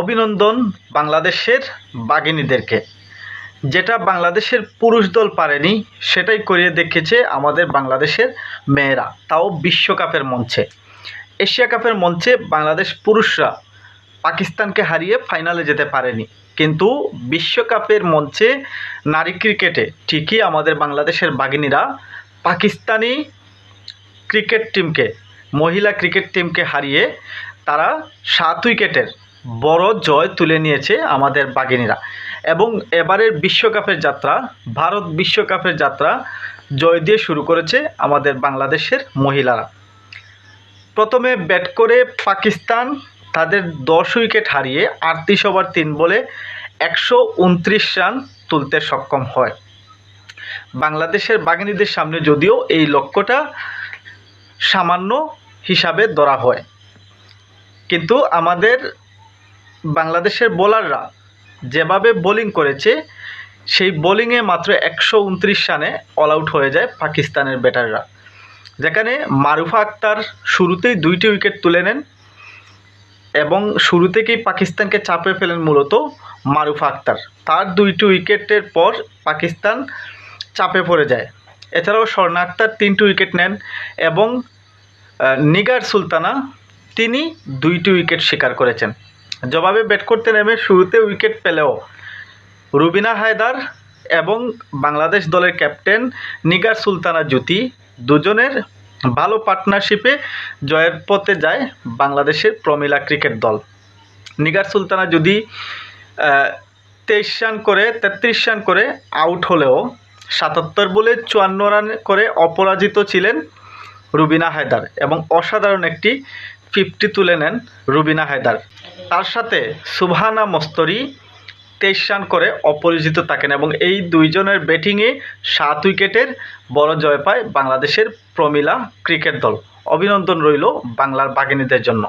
অভিনন্দন বাংলাদেশের বাঘিনীদেরকে। যেটা বাংলাদেশের পুরুষ দল পারেনি, সেটাই করিয়ে দেখেছে আমাদের বাংলাদেশের মেয়েরা। তাও বিশ্বকাপের মঞ্চে। এশিয়া কাপের মঞ্চে বাংলাদেশ পুরুষরা পাকিস্তানকে হারিয়ে ফাইনালে যেতে পারেনি। কিন্তু বিশ্বকাপের মঞ্চে নারী ক্রিকেটে ঠিকই আমাদের বাংলাদেশের বাঘিনীরা পাকিস্তানি ক্রিকেট টিমকে, মহিলা ক্রিকেট টিমকে হারিয়ে তারা সাত উইকেটের বড় জয় তুলে নিয়েছে আমাদের বাঘিনীরা। এবং এবারের বিশ্বকাপের যাত্রা, ভারত বিশ্বকাপের যাত্রা জয় দিয়ে শুরু করেছে আমাদের বাংলাদেশের মহিলারা। প্রথমে ব্যাট করে পাকিস্তান তাদের দশ উইকেট হারিয়ে আটত্রিশ ওভার তিন বলে একশো উনত্রিশ রান তুলতে সক্ষম হয়। বাংলাদেশের বাঘিনীদের সামনে যদিও এই লক্ষ্যটা সামান্য হিসাবে ধরা হয়। কিন্তু আমাদের বাংলাদেশের বোলাররা যেভাবে বোলিং করেছে, সেই বোলিংয়ে মাত্র একশো উনত্রিশ রানে অল আউট হয়ে যায় পাকিস্তানের ব্যাটাররা। যেখানে মারুফা আক্তার শুরুতেই দুইটি উইকেট তুলে নেন এবং শুরু থেকেই পাকিস্তানকে চাপে ফেলেন মূলত মারুফা আক্তার। তার দুইটি উইকেটের পর পাকিস্তান চাপে পড়ে যায়। এছাড়াও স্বর্ণা আক্তার তিনটি উইকেট নেন এবং নিগার সুলতানা তিনি দুইটি উইকেট শিকার করেছেন। জবাবে ব্যাট করতে নেমে শুরুতে উইকেট পেলেও রুবিনা হায়দার এবং বাংলাদেশ দলের ক্যাপ্টেন নিগার সুলতানা জ্যোতি দুজনের ভালো পার্টনারশিপে জয়ের পথে যায় বাংলাদেশের প্রমিলা ক্রিকেট দল। নিগার সুলতানা যদি তেইশ রান করে, তেত্রিশ রান করে আউট হলেও সাতাত্তর বলে চুয়ান্ন রান করে অপরাজিত ছিলেন রুবিনা হায়দার এবং অসাধারণ একটি ফিফটি তুলে নেন রুবিনা হায়দার। তার সাথে সুবহানা মস্তরি তেইশ রান করে অপরিচিত থাকেন এবং এই দুইজনের ব্যাটিংয়ে সাত উইকেটের বড় জয় পায় বাংলাদেশের প্রমিলা ক্রিকেট দল। অভিনন্দন রইল বাংলার বাঘিনীদের জন্য।